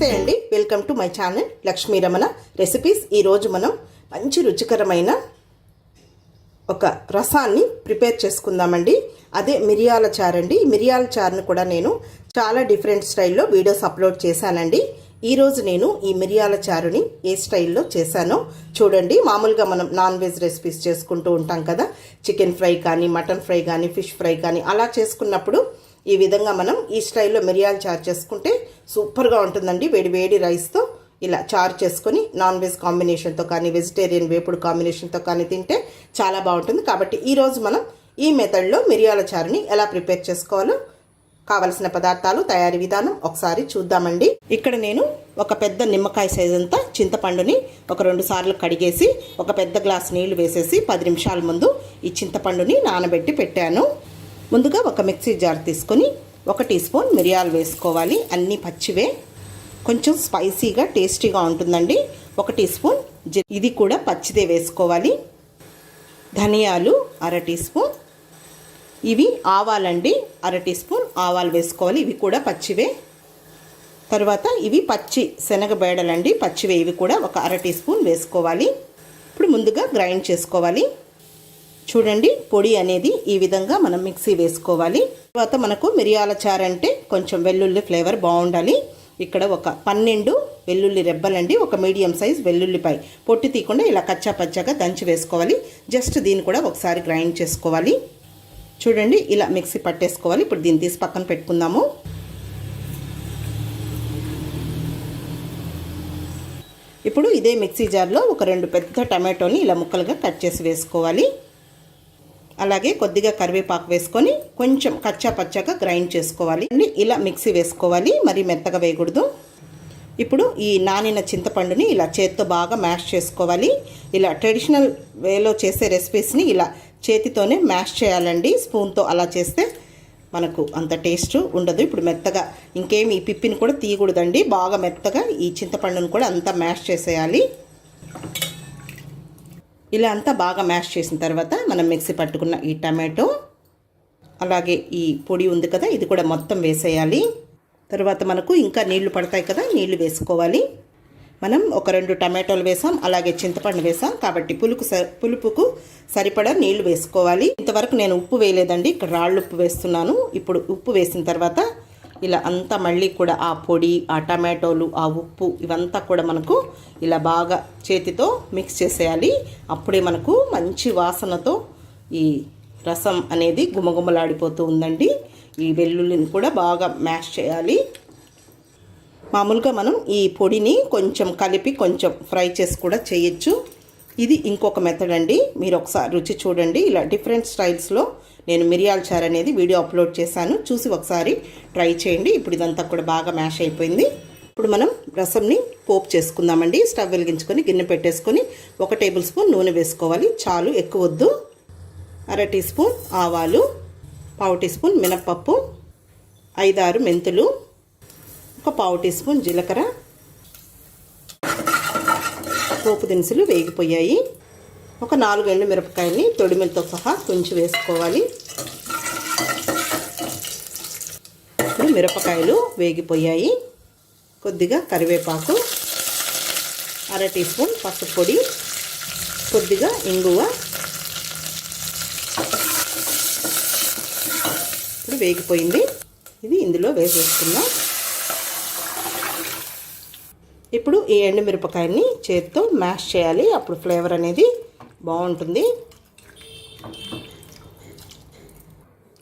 నమస్తే అండి. Welcome to my channel Lakshmi Ramana recipes ఈరోజు మనం మంచి రుచికరమైన ఒక రసాన్ని ప్రిపేర్ చేసుకుందామండి. అదే మిరియాల చారు అండి మిరియాల చారును కూడా నేను చాలా డిఫరెంట్ స్టైల్లో వీడియోస్ అప్లోడ్ చేశానండి. ఈరోజు నేను ఈ మిరియాల చారుని ఏ స్టైల్లో చేశానో చూడండి. మామూలుగా మనం నాన్ వెజ్ రెసిపీస్ చేసుకుంటూ ఉంటాం కదా. చికెన్ ఫ్రై కానీ మటన్ ఫ్రై కానీ ఫిష్ ఫ్రై కానీ అలా చేసుకున్నప్పుడు ఈ విధంగా మనం ఈ స్టైల్లో మిరియాలు చారు చేసుకుంటే సూపర్గా ఉంటుందండి. వేడి వేడి రైస్తో ఇలా చారు చేసుకొని నాన్ వెజ్ కాంబినేషన్తో కానీ వెజిటేరియన్ వేపుడు కాంబినేషన్తో కానీ తింటే చాలా బాగుంటుంది. కాబట్టి ఈరోజు మనం ఈ మెథడ్లో మిరియాల చారుని ఎలా ప్రిపేర్ చేసుకోవాలో కావలసిన పదార్థాలు తయారీ విధానం ఒకసారి చూద్దామండి. ఇక్కడ నేను ఒక పెద్ద నిమ్మకాయ సైజ్ అంతా చింతపండుని ఒక రెండు సార్లు కడిగేసి ఒక పెద్ద గ్లాస్ నీళ్ళు వేసేసి పది నిమిషాల ముందు ఈ చింతపండుని నానబెట్టి పెట్టాను. ముందుగా ఒక మిక్సీ జార్ తీసుకొని ఒక టీ స్పూన్ మిరియాలు వేసుకోవాలి. అన్నీ పచ్చివే. కొంచెం స్పైసీగా టేస్టీగా ఉంటుందండి. ఒక టీ స్పూన్ ఇది కూడా పచ్చిదే వేసుకోవాలి. ధనియాలు అర టీ స్పూన్. ఇవి ఆవాలండి. అర టీ స్పూన్ ఆవాలు వేసుకోవాలి. ఇవి కూడా పచ్చివే. తర్వాత ఇవి పచ్చి శనగ బేడలండి. పచ్చివే. ఇవి కూడా ఒక అర టీ స్పూన్ వేసుకోవాలి. ఇప్పుడు ముందుగా గ్రైండ్ చేసుకోవాలి. చూడండి పొడి అనేది ఈ విధంగా మనం మిక్సీ వేసుకోవాలి. తర్వాత మనకు మిరియాల చారు అంటే కొంచెం వెల్లుల్లి ఫ్లేవర్ బాగుండాలి. ఇక్కడ ఒక పన్నెండు వెల్లుల్లి రెబ్బలండి ఒక మీడియం సైజ్ వెల్లుల్లిపై పొట్టి తీయకుండా ఇలా కచ్చా పచ్చగా దంచి వేసుకోవాలి. జస్ట్ దీన్ని కూడా ఒకసారి గ్రైండ్ చేసుకోవాలి. చూడండి ఇలా మిక్సీ పట్టేసుకోవాలి. ఇప్పుడు దీన్ని తీసి పక్కన పెట్టుకుందాము. ఇప్పుడు ఇదే మిక్సీ జార్లో ఒక రెండు పెద్ద టమాటోని ఇలా ముక్కలుగా కట్ చేసి వేసుకోవాలి. అలాగే కొద్దిగా కరివేపాకు వేసుకొని కొంచెం కచ్చా పచ్చగా గ్రైండ్ చేసుకోవాలి. ఇలా మిక్సీ వేసుకోవాలి. మరి మెత్తగా వేయకూడదు. ఇప్పుడు ఈ నానిన చింతపండుని ఇలా చేత్తో బాగా మ్యాష్ చేసుకోవాలి. ఇలా ట్రెడిషనల్ వేలో చేసే రెసిపీస్ని ఇలా చేతితోనే మ్యాష్ చేయాలండి. స్పూన్తో అలా చేస్తే మనకు అంత టేస్ట్ ఉండదు. ఇప్పుడు మెత్తగా ఇంకేమి ఈ పిప్పిని కూడా తీయకూడదండి. బాగా మెత్తగా ఈ చింతపండును కూడా అంతా మ్యాష్ చేసేయాలి. ఇలా అంతా బాగా మ్యాష్ చేసిన తర్వాత మనం మిక్సీ పట్టుకున్న ఈ టమాటో అలాగే ఈ పొడి ఉంది కదా ఇది కూడా మొత్తం వేసేయాలి. తర్వాత మనకు ఇంకా నీళ్ళు పడతాయి కదా నీళ్ళు వేసుకోవాలి. మనం ఒక రెండు టమాటోలు వేసాం అలాగే చింతపండు వేసాం కాబట్టి పులుకు స పులుపుకు సరిపడా నీళ్ళు వేసుకోవాలి. ఇంతవరకు నేను ఉప్పు వేయలేదండి ఇక్కడ రాళ్ళు ఉప్పు వేస్తున్నాను. ఇప్పుడు ఉప్పు వేసిన తర్వాత ఇలా అంతా మళ్ళీ కూడా ఆ పొడి ఆ టమాటోలు ఆ ఉప్పు ఇవంతా కూడా మనకు ఇలా బాగా చేతితో మిక్స్ చేసేయాలి. అప్పుడే మనకు మంచి వాసనతో ఈ రసం అనేది గుమగుమలాడిపోతూ ఉందండి. ఈ వెల్లుల్లిని కూడా బాగా మ్యాష్ చేయాలి. మామూలుగా మనం ఈ పొడిని కొంచెం కలిపి కొంచెం ఫ్రై చేసి కూడా చేయొచ్చు. ఇది ఇంకొక మెథడ్ అండి. మీరు ఒకసారి రుచి చూడండి. ఇలా డిఫరెంట్ స్టైల్స్లో నేను మిరియాల చారు అనేది వీడియో అప్లోడ్ చేశాను. చూసి ఒకసారి ట్రై చేయండి. ఇప్పుడు ఇదంతా కూడా బాగా మ్యాష్ అయిపోయింది. ఇప్పుడు మనం రసంని పోపు చేసుకుందామండి. స్టవ్ వెలిగించుకొని గిన్నె పెట్టేసుకొని ఒక టేబుల్ స్పూన్ నూనె వేసుకోవాలి. చాలు ఎక్కువ వద్దు. అర టీ స్పూన్ ఆవాలు పావు టీ స్పూన్ మినప్పప్పు ఐదారు మెంతులు ఒక పావు టీ స్పూన్ జీలకర్ర. పోపు దినుసులు వేగిపోయాయి. ఒక నాలుగు ఎండు మిరపకాయని తొడిమిలతో సహా తుంచి వేసుకోవాలి. మిరపకాయలు వేగిపోయాయి. కొద్దిగా కరివేపాకు అర టీ స్పూన్ పసుపు పొడి కొద్దిగా ఇంగువ. ఇప్పుడు వేగిపోయింది. ఇది ఇందులో వేసేసుకుందాం. ఇప్పుడు ఈ ఎండుమిరపకాయని చేత్తో మ్యాష్ చేయాలి. అప్పుడు ఫ్లేవర్ అనేది బాగుంటుంది.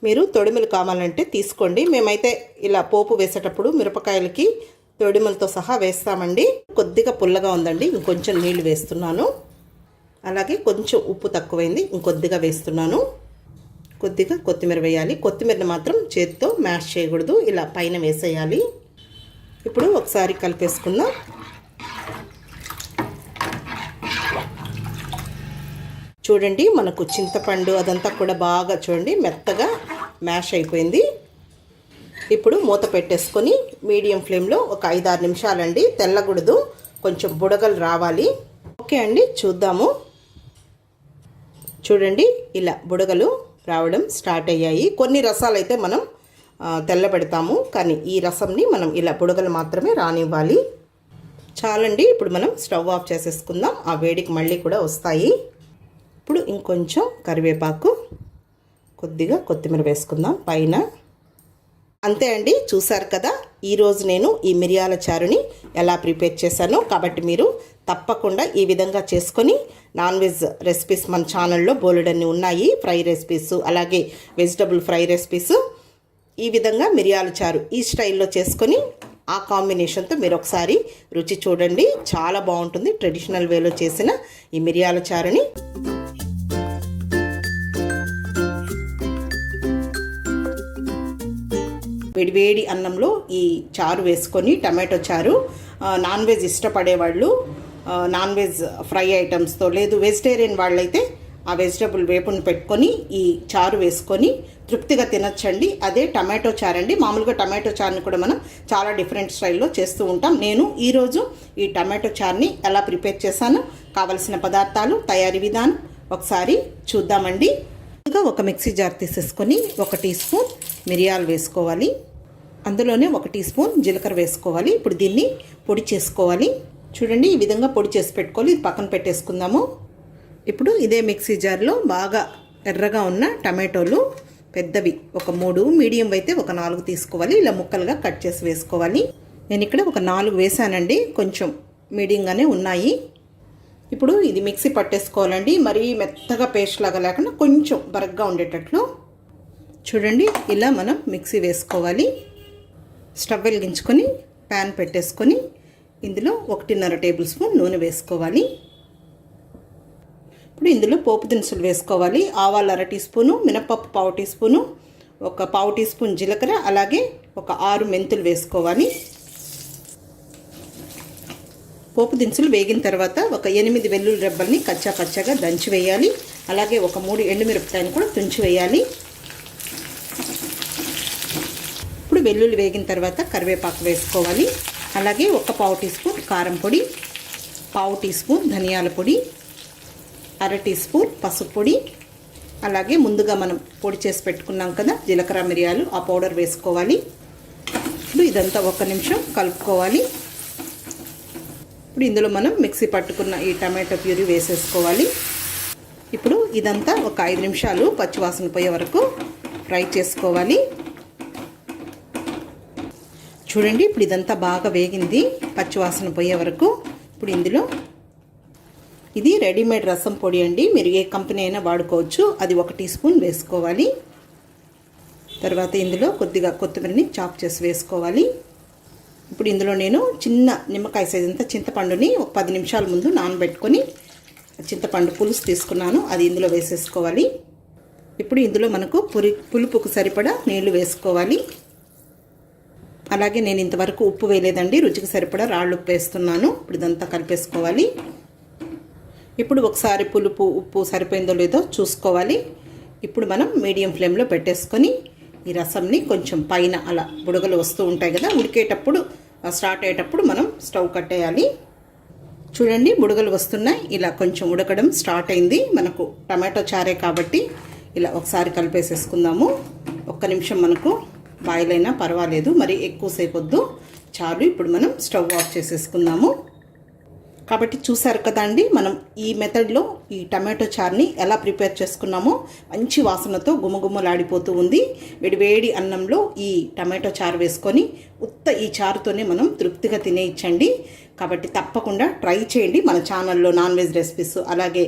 మీరు తొడిమిలు కావాలంటే తీసుకోండి. మేమైతే ఇలా పోపు వేసేటప్పుడు మిరపకాయలకి తొడిమలతో సహా వేస్తామండి. కొద్దిగా పుల్లగా ఉందండి. ఇంకొంచెం నీళ్ళు వేస్తున్నాను. అలాగే కొంచెం ఉప్పు తక్కువైంది. ఇంకొద్దిగా వేస్తున్నాను. కొద్దిగా కొత్తిమీర వేయాలి. కొత్తిమీరని మాత్రం చేతితో మ్యాష్ చేయకూడదు. ఇలా పైన వేసేయాలి. ఇప్పుడు ఒకసారి కలిపేసుకుందాం. చూడండి మనకు చింతపండు అదంతా కూడా బాగా చూడండి మెత్తగా మ్యాష్ అయిపోయింది. ఇప్పుడు మూత పెట్టేసుకొని మీడియం ఫ్లేమ్లో ఒక ఐదారు నిమిషాలండి తెల్లకూడదు కొంచెం బుడగలు రావాలి. ఓకే అండి చూద్దాము. చూడండి ఇలా బుడగలు రావడం స్టార్ట్ అయ్యాయి. కొన్ని రసాలు అయితే మనం తెల్లబెడతాము కానీ ఈ రసంని మనం ఇలా బుడగలు మాత్రమే రానివ్వాలి. చాలండి ఇప్పుడు మనం స్టవ్ ఆఫ్ చేసేసుకుందాం ఆ వేడికి మళ్ళీ కూడా వస్తాయి. ఇప్పుడు ఇంకొంచెం కరివేపాకు కొద్దిగా కొత్తిమీర వేసుకుందాం. పైన అంతే అండి చూసారు కదా? ఈరోజు నేను ఈ మిరియాల చారుని ఎలా ప్రిపేర్ చేశానో. కాబట్టి మీరు తప్పకుండా ఈ విధంగా చేసుకొని నాన్ వెజ్ రెసిపీస్ మన ఛానల్లో బోలెడన్ని ఉన్నాయి. ఫ్రై రెసిపీస్ అలాగే వెజిటబుల్ ఫ్రై రెసిపీస్. ఈ విధంగా మిరియాల చారు ఈ స్టైల్లో చేసుకొని ఆ కాంబినేషన్తో మీరు ఒకసారి రుచి చూడండి. చాలా బాగుంటుంది. ట్రెడిషనల్ వేలో చేసిన ఈ మిరియాల చారుని. వేడివేడి అన్నంలో ఈ చారు వేసుకొని టమాటో చారు నాన్ వెజ్ ఇష్టపడేవాళ్ళు నాన్ వెజ్ ఫ్రై ఐటమ్స్తో లేదు వెజిటేరియన్ వాళ్ళైతే ఆ వెజిటబుల్ వేపును పెట్టుకొని ఈ చారు వేసుకొని తృప్తిగా తినచ్చండి. అదే టమాటో చారు అండి మామూలుగా టమాటో చారుని కూడా మనం చాలా డిఫరెంట్ స్టైల్లో చేస్తూ ఉంటాం. నేను ఈరోజు ఈ టమాటో చారుని ఎలా ప్రిపేర్ చేశాను కావలసిన పదార్థాలు తయారీ విధానం ఒకసారి చూద్దామండి. ఇంకా ఒక మిక్సీ జార్ తీసేసుకొని ఒక టీ స్పూన్ మిరియాలు వేసుకోవాలి. అందులోనే ఒక టీ స్పూన్ జీలకర్ర వేసుకోవాలి. ఇప్పుడు దీన్ని పొడి చేసుకోవాలి. చూడండి ఈ విధంగా పొడి చేసి పెట్టుకోవాలి. ఇది పక్కన పెట్టేసుకుందాము. ఇప్పుడు ఇదే మిక్సీ జార్లో బాగా ఎర్రగా ఉన్న టమాటోలు పెద్దవి. ఒక మూడు మీడియం అయితే ఒక నాలుగు తీసుకోవాలి. ఇలా ముక్కలుగా కట్ చేసి వేసుకోవాలి. నేను ఇక్కడ ఒక నాలుగు వేసానండి. కొంచెం మీడియంగానే ఉన్నాయి. ఇప్పుడు ఇది మిక్సీ పట్టేసుకోవాలండి. మరీ మెత్తగా పేస్ట్ లాగా లేకుండా కొంచెం బరగ్గా ఉండేటట్లు చూడండి ఇలా మనం మిక్సీ వేసుకోవాలి. స్టవ్ వెలిగించుకొని ప్యాన్ పెట్టేసుకొని ఇందులో ఒకటిన్నర టేబుల్ స్పూన్ నూనె వేసుకోవాలి. ఇప్పుడు ఇందులో పోపు దినుసులు వేసుకోవాలి. ఆవాలు అర టీ స్పూను మినపప్పు పావు టీ స్పూను ఒక పావు టీ స్పూన్ జీలకర్ర అలాగే ఒక ఆరు మెంతులు వేసుకోవాలి. పోపు దినుసులు వేగిన తర్వాత ఒక ఎనిమిది వెల్లుల్లి రెబ్బల్ని కచ్చా పచ్చగా దంచి వేయాలి. అలాగే ఒక మూడు ఎండుమిరపకాయలు కూడా తుంచి వేయాలి ఇప్పుడు వెల్లుల్లి వేగిన తర్వాత కరివేపాకు వేసుకోవాలి. అలాగే ఒక పావు టీ స్పూన్ కారం పొడి పావు టీ స్పూన్ ధనియాల పొడి అర టీ స్పూన్ పసుపు పొడి. అలాగే ముందుగా మనం పొడి చేసి పెట్టుకున్నాం కదా జీలకర్ర మిరియాలు ఆ పౌడర్ వేసుకోవాలి. ఇప్పుడు ఇదంతా ఒక నిమిషం కలుపుకోవాలి. ఇప్పుడు ఇందులో మనం మిక్సీ పట్టుకున్న ఈ టమాటో ప్యూరీ వేసేసుకోవాలి. ఇప్పుడు ఇదంతా ఒక ఐదు నిమిషాలు పచ్చివాసన పోయే వరకు ఫ్రై చేసుకోవాలి. చూడండి ఇప్పుడు ఇదంతా బాగా వేగింది. పచ్చివాసన పోయే వరకు ఇప్పుడు ఇందులో ఇది రెడీమేడ్ రసం పొడి అండి. మీరు ఏ కంపెనీ అయినా వాడుకోవచ్చు. అది ఒక టీ స్పూన్ వేసుకోవాలి. తర్వాత ఇందులో కొద్దిగా కొత్తిమీరని చాప్ చేసి వేసుకోవాలి. ఇప్పుడు ఇందులో నేను చిన్న నిమ్మకాయ సైజ్ అంతా చింతపండుని ఒక పది నిమిషాల ముందు నానబెట్టుకొని చింతపండు పులుసు తీసుకున్నాను. అది ఇందులో వేసేసుకోవాలి. ఇప్పుడు ఇందులో మనకు పురి పులుపుకు సరిపడా నీళ్ళు వేసుకోవాలి. అలాగే నేను ఇంతవరకు ఉప్పు వేయలేదండి రుచికి సరిపడా రాళ్ళు ఉప్పు వేస్తున్నాను. ఇప్పుడు ఇదంతా కలిపేసుకోవాలి. ఇప్పుడు ఒకసారి పులుపు ఉప్పు సరిపోయిందో లేదో చూసుకోవాలి. ఇప్పుడు మనం మీడియం ఫ్లేమ్లో పెట్టేసుకొని ఈ రసంని కొంచెం పైన అలా బుడగలు వస్తూ ఉంటాయి కదా ఉడికేటప్పుడు స్టార్ట్ అయ్యేటప్పుడు మనం స్టవ్ కట్టేయాలి. చూడండి బుడగలు వస్తున్నాయి. ఇలా కొంచెం ఉడకడం స్టార్ట్ అయింది. మనకు టమాటో చారే కాబట్టి ఇలా ఒకసారి కలిపేసేసుకుందాము. ఒక్క నిమిషం మనకు బాయిల్ అయినా పర్వాలేదు. మరి ఎక్కువసేపు వద్దు చాలు ఇప్పుడు మనం స్టవ్ ఆఫ్ చేసేసుకుందాము. కాబట్టి చూసారు కదండి మనం ఈ మెథడ్లో ఈ టమాటో చార్ని ఎలా ప్రిపేర్ చేసుకున్నామో మంచి వాసనతో గుమగుమలాడిపోతూ ఉంది. వేడివేడి అన్నంలో ఈ టమాటో చారు వేసుకొని ఉత్త ఈ చారుతోనే మనం తృప్తిగా తినేయచ్చండి కాబట్టి తప్పకుండా ట్రై చేయండి. మన ఛానల్లో నాన్ వెజ్ రెసిపీస్ అలాగే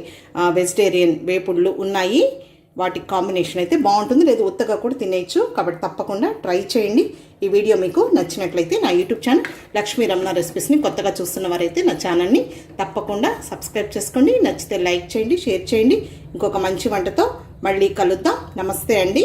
వెజిటేరియన్ వేపుళ్ళు ఉన్నాయి. వాటి కాంబినేషన్ అయితే బాగుంటుంది. లేదు ఉత్తగా కూడా తినేయచ్చు. కాబట్టి తప్పకుండా ట్రై చేయండి. ఈ వీడియో మీకు నచ్చినట్లయితే నా యూట్యూబ్ ఛానల్ లక్ష్మీ రమణ రెసిపీస్ని కొత్తగా చూస్తున్న వారైతే నా ఛానల్ని తప్పకుండా సబ్స్క్రైబ్ చేసుకోండి. నచ్చితే లైక్ చేయండి షేర్ చేయండి. ఇంకొక మంచి వంటతో మళ్ళీ కలుద్దాం. నమస్తే అండి.